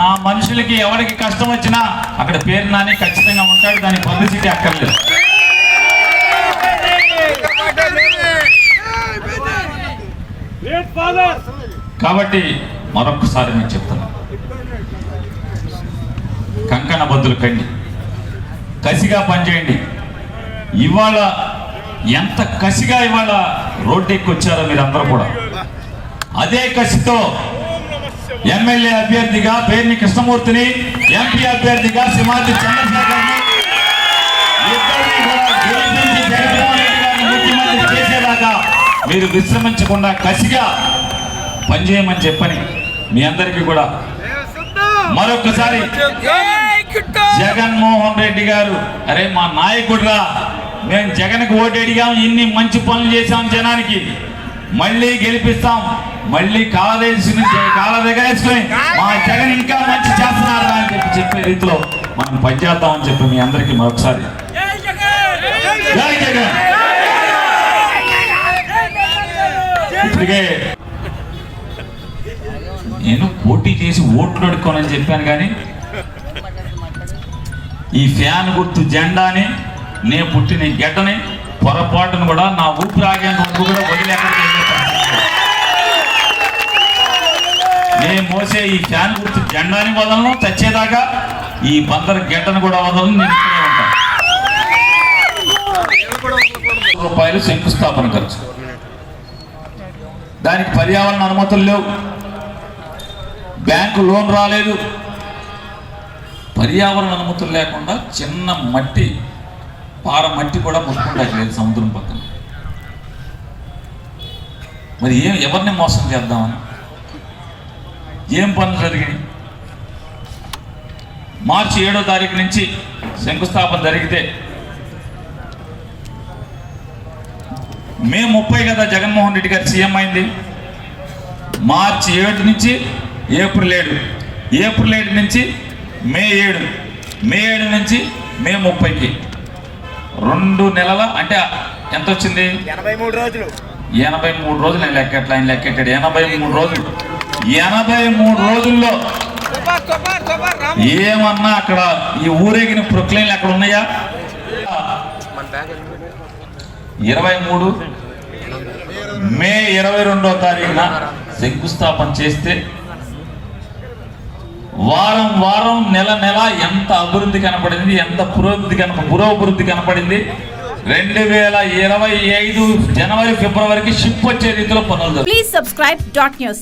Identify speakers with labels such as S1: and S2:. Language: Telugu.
S1: నా మనుషులకి ఎవరికి కష్టం వచ్చినా అక్కడ పేరు నాని ఖచ్చితంగా ఉంటాడు. దాని పబ్లిసిటీ అక్కర్లేదు. కాబట్టి మరొకసారి నేను చెప్తాను కంకణ బద్దులు కండి. కసిగా పనిచేయండి. ఇవాళ ఎంత కసిగా ఇవాళ రోడ్డు ఎక్కి వచ్చారో మీరందరూ కూడా. అదే కసితో ఎమ్మెల్యే అభ్యర్థిగా పేర్ని కృష్ణమూర్తిని ఎంపీ అభ్యర్థిగా సింహాద్రి చంద్రశేఖర్ ముఖ్యమంత్రి చేసేదాకా మీరు విశ్రమించకుండా కసిగా పనిచేయమని చెప్పని మీ అందరికీ కూడా మరొకసారి జగన్మోహన్ రెడ్డి గారు అరే మా నాయకుడురా మేము జగన్కి ఓటేడిగాం ఇన్ని మంచి పనులు చేశాం జనానికి మళ్ళీ గెలిపిస్తాం. మళ్ళీ కాలదేశి నుంచి కాల దగ్గరేసుకొని మా జగన్ ఇంకా మంచి చేస్తున్నారు అని చెప్పి చెప్పే రీతిలో మనం పనిచేద్దామని చెప్పి మీ అందరికీ మరొకసారి. ఇప్పటికే నేను పోటీ చేసి ఓట్లు అడుక్కోనని చెప్పాను కానీ ఈ ఫ్యాన్ గుర్తు జెండాని నే పుట్టిన గెడ్డని పొరపాటును కూడా నా ఊపిరి వరకు కూడా వదిలి నేను ఈ ఫ్యాన్ గుర్తు జెండాని వదలను చచ్చేదాకా ఈ బందర్ గడ్డను కూడా వదలను నేను రూపాయలు శంకుస్థాపన ఖర్చు. దానికి పర్యావరణ అనుమతులు లేవు. బ్యాంకు లోన్ రాలేదు. పర్యావరణ అనుమతులు లేకుండా చిన్న మట్టి పార మట్టి కూడా ముట్టుకుంటాకి లేదు సముద్రం పక్కన. మరి ఏం ఎవరిని మోసం చేద్దామని? ఏం పనులు జరిగినాయి? మార్చి ఏడో తారీఖు నుంచి శంకుస్థాపన జరిగితే మే ముప్పై కదా జగన్మోహన్ రెడ్డి గారు సీఎం అయింది. మార్చి ఏడు నుంచి ఏప్రిల్ ఏడు. ఏప్రిల్ ఏడు నుంచి మే ఏడు. మే ఏడు నుంచి మే ముప్పైకి. రెండు నెలల అంటే ఎంత వచ్చింది
S2: ఎనభై మూడు రోజులు.
S1: ఎనభై మూడు రోజులు నేను లెక్కట్లా ఆయన లెక్కెట్టాడు ఎనభై మూడు రోజులు. ఎనభై మూడు రోజుల్లో ఏమన్నా అక్కడ ఈ ఊరేగిన ప్రొక్లైన్లు అక్కడ ఉన్నాయా ఇరవై మూడు మే ఇరవై రెండో తారీఖున శంకుస్థాపన చేస్తే వారం వారం నెల నెల ఎంత అభివృద్ధి కనపడింది ఎంత పురోభివృద్ధి కనప పురోభివృద్ధి కనపడింది రెండు వేల ఇరవై ఐదు జనవరి ఫిబ్రవరికి షిప్ వచ్చే రీతిలో పనులు.
S3: Please subscribe dot news.